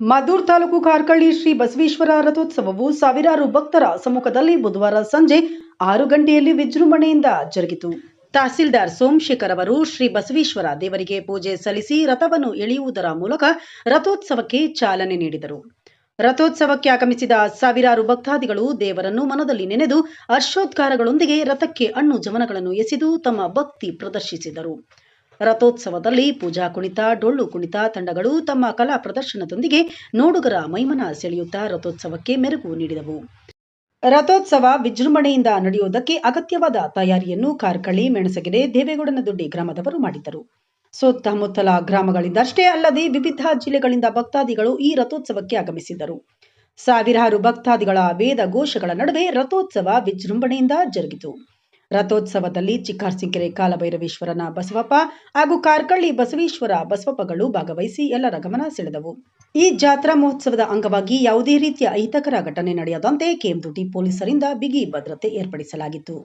ಮದ್ದೂರು ತಾಲೂಕು ಕಾರ್ಕಳ್ಳಿ ಶ್ರೀ ಬಸವೇಶ್ವರ ರಥೋತ್ಸವವು ಸಾವಿರಾರು ಭಕ್ತರ ಸಮ್ಮುಖದಲ್ಲಿ ಬುಧವಾರ ಸಂಜೆ ಆರು ಗಂಟೆಯಲ್ಲಿ ವಿಜೃಂಭಣೆಯಿಂದ ಜರುಗಿತು. ತಹಸೀಲ್ದಾರ್ ಸೋಮಶೇಖರ್ ಅವರು ಶ್ರೀ ಬಸವೇಶ್ವರ ದೇವರಿಗೆ ಪೂಜೆ ಸಲ್ಲಿಸಿ ರಥವನ್ನು ಎಳೆಯುವುದರ ಮೂಲಕ ರಥೋತ್ಸವಕ್ಕೆ ಚಾಲನೆ ನೀಡಿದರು. ರಥೋತ್ಸವಕ್ಕೆ ಆಗಮಿಸಿದ ಸಾವಿರಾರು ಭಕ್ತಾದಿಗಳು ದೇವರನ್ನು ಮನದಲ್ಲಿ ನೆನೆದು ಹರ್ಷೋದ್ಗಾರಗಳೊಂದಿಗೆ ರಥಕ್ಕೆ ಅಣ್ಣು ಜಮನಗಳನ್ನು ಎಸೆದು ತಮ್ಮ ಭಕ್ತಿ ಪ್ರದರ್ಶಿಸಿದರು. ರಥೋತ್ಸವದಲ್ಲಿ ಪೂಜಾ ಕುಣಿತ, ಡೊಳ್ಳು ಕುಣಿತ ತಂಡಗಳು ತಮ್ಮ ಕಲಾ ಪ್ರದರ್ಶನದೊಂದಿಗೆ ನೋಡುಗರ ಮೈಮನ ಸೆಳೆಯುತ್ತಾ ರಥೋತ್ಸವಕ್ಕೆ ಮೆರುಗು ನೀಡಿದವು. ರಥೋತ್ಸವ ವಿಜೃಂಭಣೆಯಿಂದ ನಡೆಯುವುದಕ್ಕೆ ಅಗತ್ಯವಾದ ತಯಾರಿಯನ್ನು ಕಾರ್ಕಳ್ಳಿ ಮೆಣಸಗೆರೆ, ದೇವೇಗೌಡನದೊಡ್ಡಿ ಗ್ರಾಮದವರು ಮಾಡಿದ್ದರು. ಸುತ್ತಮುತ್ತಲ ಗ್ರಾಮಗಳಿಂದಷ್ಟೇ ಅಲ್ಲದೆ ವಿವಿಧ ಜಿಲ್ಲೆಗಳಿಂದ ಭಕ್ತಾದಿಗಳು ಈ ರಥೋತ್ಸವಕ್ಕೆ ಆಗಮಿಸಿದ್ದರು. ಸಾವಿರಾರು ಭಕ್ತಾದಿಗಳ ವೇದ ಘೋಷಗಳ ನಡುವೆ ರಥೋತ್ಸವ ವಿಜೃಂಭಣೆಯಿಂದ ಜರುಗಿತು. ರಥೋತ್ಸವದಲ್ಲಿ ಚಿಕ್ಕಾರ್ಸಿಂಕೆರೆ ಕಾಲಭೈರವೇಶ್ವರನ ಬಸವಪ್ಪ ಹಾಗೂ ಕಾರ್ಕಳ್ಳಿ ಬಸವೇಶ್ವರ ಬಸವಪ್ಪಗಳು ಭಾಗವಹಿಸಿ ಎಲ್ಲರ ಗಮನ ಸೆಳೆದವು. ಈ ಜಾತ್ರಾ ಮಹೋತ್ಸವದ ಅಂಗವಾಗಿ ಯಾವುದೇ ರೀತಿಯ ಅಹಿತಕರ ಘಟನೆ ನಡೆಯದಂತೆ ಕೆಎಂದುಟಿ ಪೊಲೀಸರಿಂದ ಬಿಗಿ ಭದ್ರತೆ ಏರ್ಪಡಿಸಲಾಗಿತ್ತು.